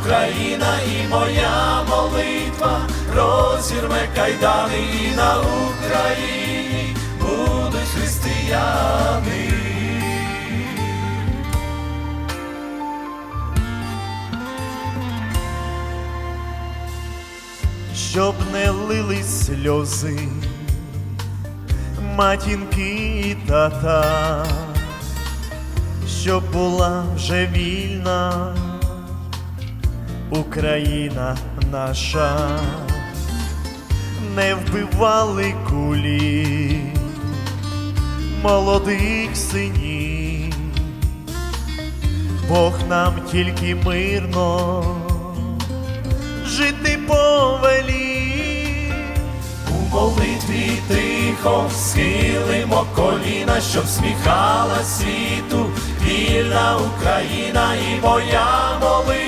Україна і моя молитва розірве кайдани і на Україні будуть християни. щоб не лили сльози, матінки і тата, щоб була вже вільна Україна наша, не вбивали кулі молодих синів, Бог нам тільки мирно жити повелів. У молитві тихо схилимо коліна, щоб сміхала світу, вільна Україна і моя молитва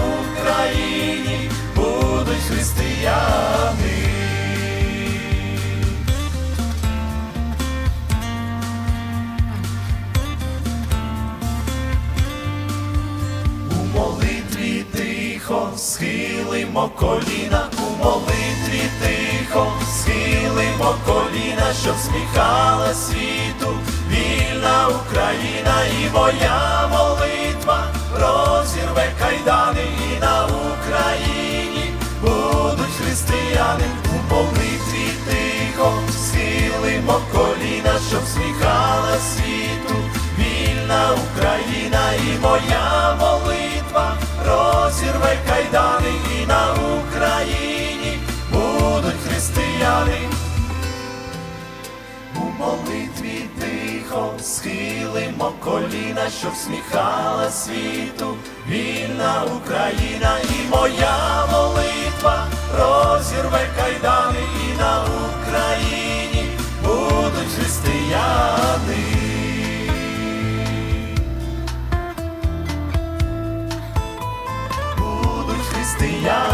схилимо коліна, у молитві тихо. Схилимо коліна, щоб сміхала світу, вільна Україна і моя молитва. Розірве кайдани і на Україні. Будуть християни у молитві тихо. Схилимо коліна, щоб сміхала світу, вільна Україна і моя тихо схилимо коліна, щоб сміхала світу, вільна Україна і моя молитва розірве кайдани і на Україні будуть християни. Будуть християни.